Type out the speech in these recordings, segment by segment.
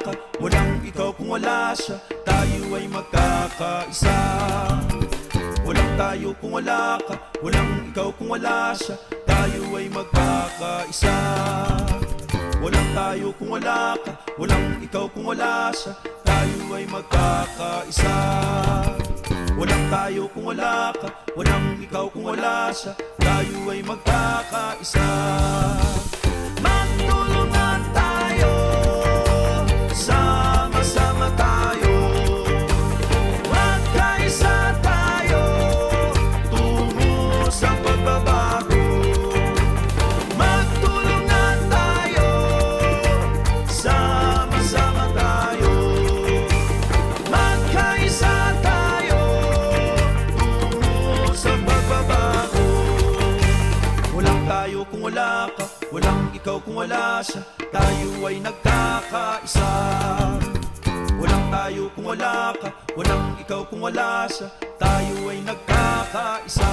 ka Walang ikaw kung wala siya. Tayo ay magkakaisa. Walang tayo kung wala ka Walang ikaw kung wala siya. Tayo ay magkakaisa. Walang tayo kung wala ka Walang ikaw kung wala siya. Tayo ay magkakaisa. Walang tayo kung wala ka Walang ikaw kung wala siya. Tayo ay magkakaisa. Magtulungan tayo tayo kung wala ka. Walang ikaw kung wala siya. Tayo ay nagkakaisa. Walang tayo kung wala ka. Walang ikaw kung wala siya. Tayo ay nagkakaisa.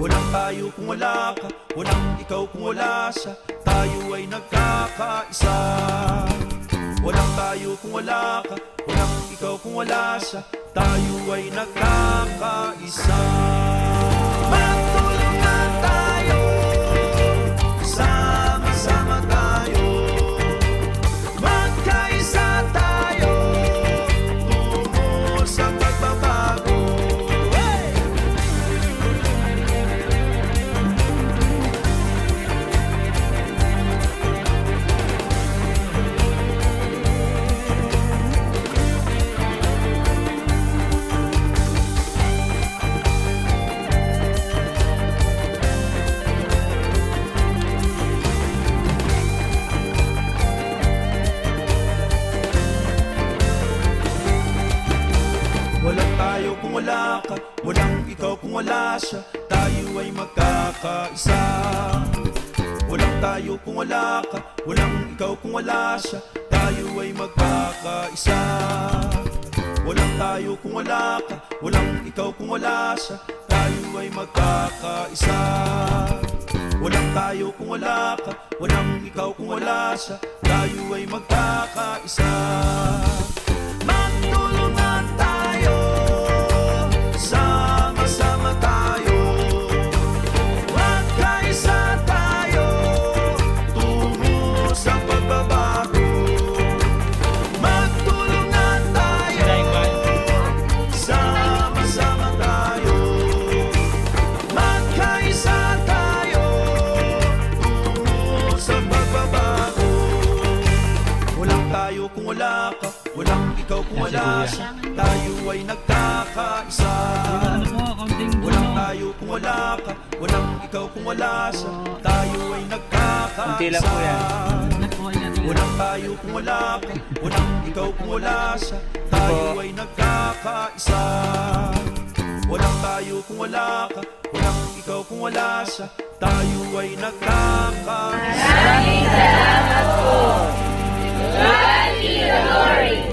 Walang tayo kung wala ka. Walang ikaw kung wala siya. Tayo ay nagkakaisa. Walang tayo kung wala ka. Walang ikaw kung wala siya. Tayo ay nagkakaisa siya Tayo ay magkakaisa. Walang tayo kung wala ka Walang ikaw kung wala siya. Tayo ay magkakaisa. Walang tayo kung wala ka Walang ikaw kung wala siya. Tayo ay magkakaisa. Walang tayo kung wala ka Walang ikaw kung wala siya. Tayo ay magkakaisa. Magtulungan wala siya, tayo ay nagkakaisa. Walang tayo kung wala ka, walang ikaw kung wala siya, tayo ay nagkakaisa. Walang tayo kung wala ka, walang ikaw kung wala siya, tayo ay nagkakaisa. Walang tayo kung wala ka, walang ikaw kung wala siya, tayo ay nagkakaisa. Maraming salamat po. God be the glory.